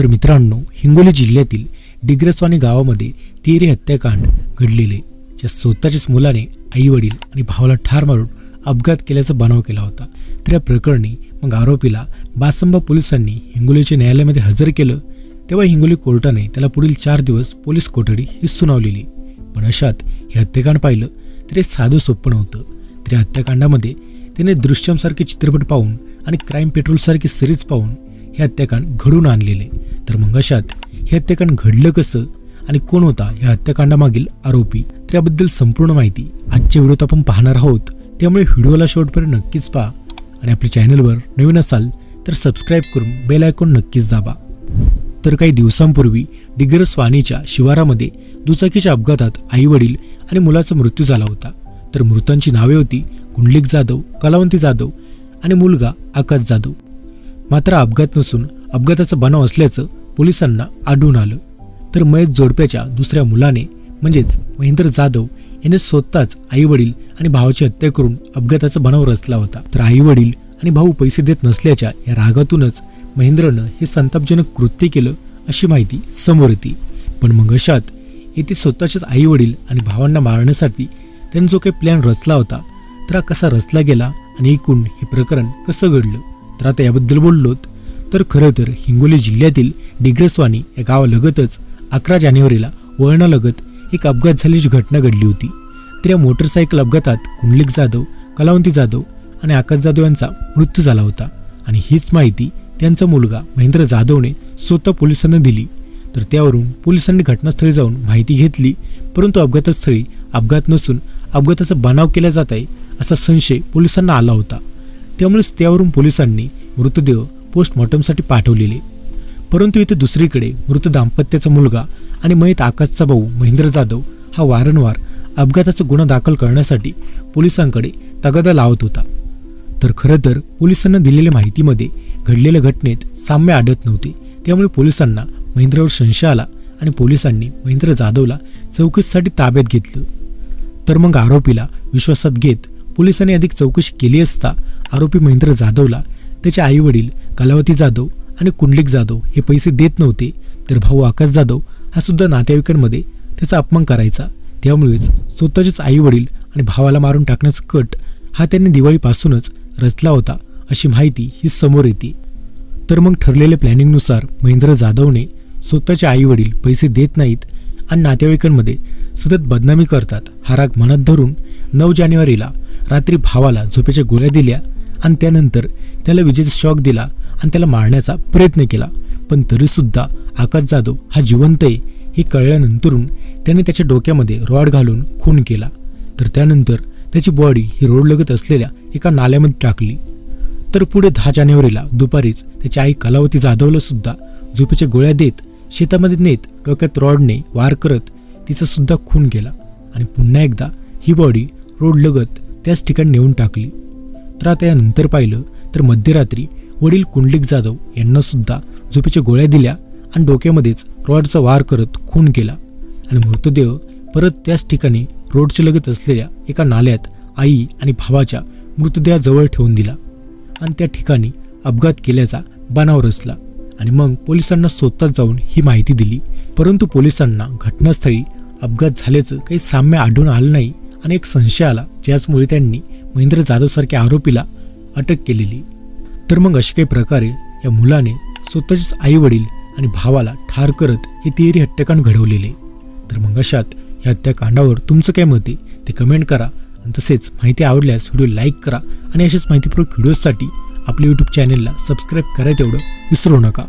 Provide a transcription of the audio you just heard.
तर मित्रांनो हिंगोली जिल्ह्यातील डिग्रस्वानी गावामध्ये तिहेरी हत्याकांड घडलेले ज्या स्वतःच्याच मुलाने आई वडील आणि भावाला ठार मारून अपघात केल्याचा बनाव केला होता. तर या प्रकरणी मग आरोपीला बासंबा पोलिसांनी हिंगोलीच्या न्यायालयामध्ये हजर केलं तेव्हा हिंगोली कोर्टाने त्याला पुढील चार दिवस पोलीस कोठडी ही सुनावलेली. पण अशात हे हत्याकांड पाहिलं तर हे साधं सोपं नव्हतं. तर या हत्याकांडामध्ये त्याने दृश्यमसारखे चित्रपट पाहून आणि क्राईम पेट्रोलसारखी सिरीज पाहून हे हत्याकांड घडून आणलेले. तर मग अशात हे हत्याकांड घडलं कसं आणि कोण होता या हत्याकांडामागील आरोपी? तर याबद्दल संपूर्ण माहिती आजच्या व्हिडिओत आपण पाहणार आहोत. त्यामुळे व्हिडिओला शेवटपर्यंत नक्कीच पहा आणि आपल्या चॅनलवर नवीन असाल तर सबस्क्राईब करून बेल आयकॉन नक्कीच दाबा. तर काही दिवसांपूर्वी डिगर स्वानीच्या शिवारामध्ये दुचाकीच्या अपघातात आई वडील आणि मुलाचा मृत्यू झाला होता. तर मृतांची नावे होती कुंडलिक जाधव कलावंती जाधव आणि मुलगा आकाश जाधव. मात्र अपघात नसून अपघाताचा बनाव असल्याचं पोलिसांना आढळून आलं. तर मयत जोडप्याच्या दुसऱ्या मुलाने म्हणजेच महेंद्र जाधव याने स्वतःच आई वडील आणि भावाची हत्या करून अपघाताचा बनाव रचला होता. तर आई वडील आणि भाऊ पैसे देत नसल्याच्या या रागातूनच महेंद्रनं हे संतापजनक कृत्य केलं अशी माहिती समोर येते. पण मग अशात येथे स्वतःच्याच आई वडील आणि भावांना मारण्यासाठी त्यांनी जो काही प्लॅन रचला होता तर हा कसा रचला गेला आणि एकूण हे प्रकरण कसं घडलं? तर आता याबद्दल बोललोत तर खरं तर हिंगोली जिल्ह्यातील डिग्रसवानी या गावालगतच अकरा जानेवारीला वळणालगत एक अपघात झाल्याची घटना घडली होती. तर या मोटरसायकल अपघातात कुंडलिक जाधव कलावंती जाधव आणि आकाश जाधव यांचा मृत्यू झाला होता. आणि हीच माहिती त्यांचा मुलगा महेंद्र जाधवने स्वतः पोलिसांना दिली. तर त्यावरून पोलिसांनी घटनास्थळी जाऊन माहिती घेतली परंतु अपघातस्थळी अपघात नसून अपघाताचा बनाव केला जात आहे असा संशय पोलिसांना आला होता. त्यामुळेच त्यावरून पोलिसांनी मृतदेह पोस्टमॉर्टमसाठी पाठवलेले. परंतु इथे दुसरीकडे मृत दाम्पत्याचा मुलगा आणि मयत आकाशचा भाऊ महेंद्र जाधव हा वारंवार अपघाताचा गुन्हा दाखल करण्यासाठी पोलिसांकडे तगादा लावत होता. तर खरं तर पोलिसांना दिलेल्या माहितीमध्ये घडलेल्या घटनेत साम्य आढळत नव्हते. त्यामुळे पोलिसांना महेंद्रावर संशय आला आणि पोलिसांनी महेंद्र जाधवला चौकशीसाठी ताब्यात घेतलं. तर मग आरोपीला विश्वासात घेत पोलिसांनी अधिक चौकशी केली असता आरोपी महेंद्र जाधवला त्याचे आई वडील कलावती जाधव आणि कुंडलिक जाधव हे पैसे देत नव्हते तर भाऊ आकाश जाधव हा सुद्धा नातेवाईकांमध्ये त्याचा अपमान करायचा. त्यामुळेच स्वतःचेच आई वडील आणि भावाला मारून टाकण्याचा कट हा त्यांनी दिवाळीपासूनच रचला होता अशी माहिती ही समोर येते. तर मग ठरलेल्या प्लॅनिंगनुसार महेंद्र जाधवने स्वतःचे आई वडील पैसे देत नाहीत आणि नातेवाईकांमध्ये सतत बदनामी करतात हा राग मनात धरून नऊ जानेवारीला रात्री भावाला झोपेच्या गोळ्या दिल्या आणि त्यानंतर त्याला विजेचा शॉक दिला आणि त्याला मारण्याचा प्रयत्न केला. पण तरीसुद्धा आकाश जाधव हा जिवंत आहे हे कळल्यानंतरून त्याने त्याच्या डोक्यामध्ये रॉड घालून खून केला. तर त्यानंतर त्याची बॉडी ही रोड लगत असलेल्या एका नाल्यामध्ये टाकली. तर पुढे दहा जानेवारीला दुपारीच त्याची आई कलावती जाधवला सुद्धा झोपेच्या गोळ्या देत शेतामध्ये नेत डोक्यात रॉडने वार करत तिचा सुद्धा खून केला. आणि पुन्हा एकदा ही बॉडी रोड लगत त्याच ठिकाणी नेऊन टाकली. तर आता यानंतर पाहिलं तर मध्यरात्री वडील कुंडलिक जाधव यांना सुद्धा झोपेच्या गोळ्या दिल्या आणि डोक्यामध्येच रॉडचा वार करत खून केला. आणि मृतदेह परत त्याच ठिकाणी रोडच्या लगत असलेल्या एका नाल्यात आई आणि भावाच्या मृतदेहाजवळ ठेवून दिला. आणि त्या ठिकाणी अपघात केल्याचा बनाव रचला. आणि मग पोलिसांना स्वतःच जाऊन ही माहिती दिली. परंतु पोलिसांना घटनास्थळी अपघात झाल्याचं काही साम्य आढळून आलं नाही आणि एक संशय आला ज्याचमुळे त्यांनी महेंद्र जाधवसारख्या आरोपीला अटक केलेली. तर मग अशा काही प्रकारे या मुलाने स्वतःचेच आई वडील आणि भावाला ठार करत हे तिहेरी हत्याकांड घडवलेले. तर मग अशात या हत्याकांडावर तुमचं काय मत आहे? ते कमेंट करा. आणि तसेच माहिती आवडल्यास व्हिडिओ लाईक करा. आणि अशाच माहितीपूर्वक व्हिडिओजसाठी आपल्या यूट्यूब चॅनेलला सबस्क्राईब करा तेवढं विसरू नका.